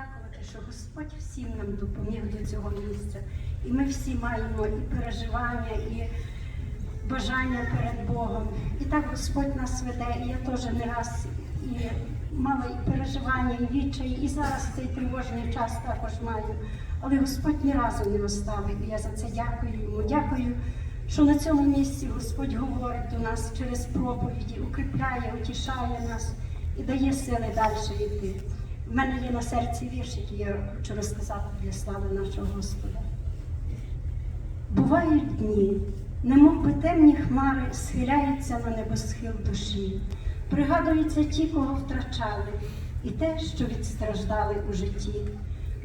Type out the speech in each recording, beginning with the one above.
подякувати, що Господь всім нам допоміг до цього місця. І ми всі маємо і переживання, і бажання перед Богом. І так Господь нас веде. І я теж не раз і мала і переживання, і відчай, і зараз цей тривожний час також маю. Але Господь ні разу не оставив. І я за це дякую йому. Дякую, що на цьому місці Господь говорить до нас через проповіді, укріпляє, утішає нас і дає сили далі йти. В мене є на серці вірш, який я хочу розказати для слави нашого Господа. Бувають дні, немов би темні хмари схиляються на небосхил душі, пригадуються ті, кого втрачали, і те, що відстраждали у житті,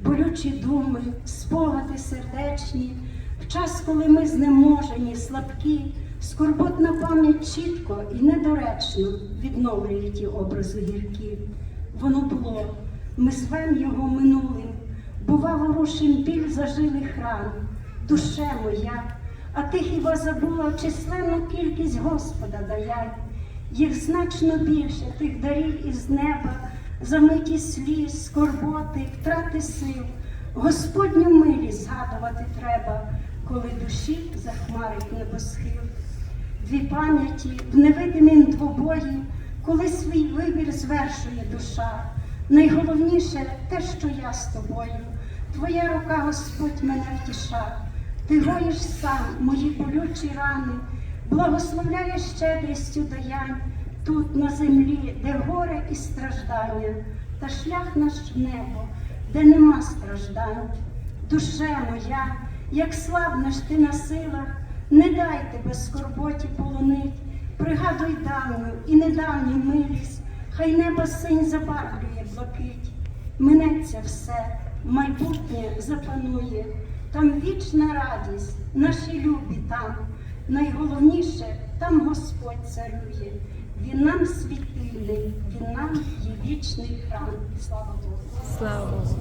болючі думи, спогади сердечні, в час, коли ми знеможені, слабкі, скорботна пам'ять чітко і недоречно відновлює ті образи гіркі. Воно було, ми звем його минулим, бува ворушим біль зажилих ран душе моя, а ти хіба забула численну кількість Господа даяй, їх значно більше тих дарів із неба, замиті сліз, скорботи, втрати сил. Господню милість згадувати треба, коли душі захмарить небосхил. Дві пам'яті в невидимім двобої, коли свій вибір звершує душа. Найголовніше те, що я з тобою. Твоя рука, Господь, мене втіша. Ти гоїш сам мої болючі рани, благословляєш щедрістю даянь тут на землі, де горе і страждання, та шлях наш в небо, де нема страждань. Душе моя, як славна ж ти на силах, не дай тебе скорботі полонить, пригадуй давню і недавню милість, хай небо синь забарвлює блакить. Минеться все, майбутнє запанує, там вічна радість, наші любі там. Найголовніше там Господь царює. Він нам світильний, він нам є вічний храм. Слава Богу. Слава Богу.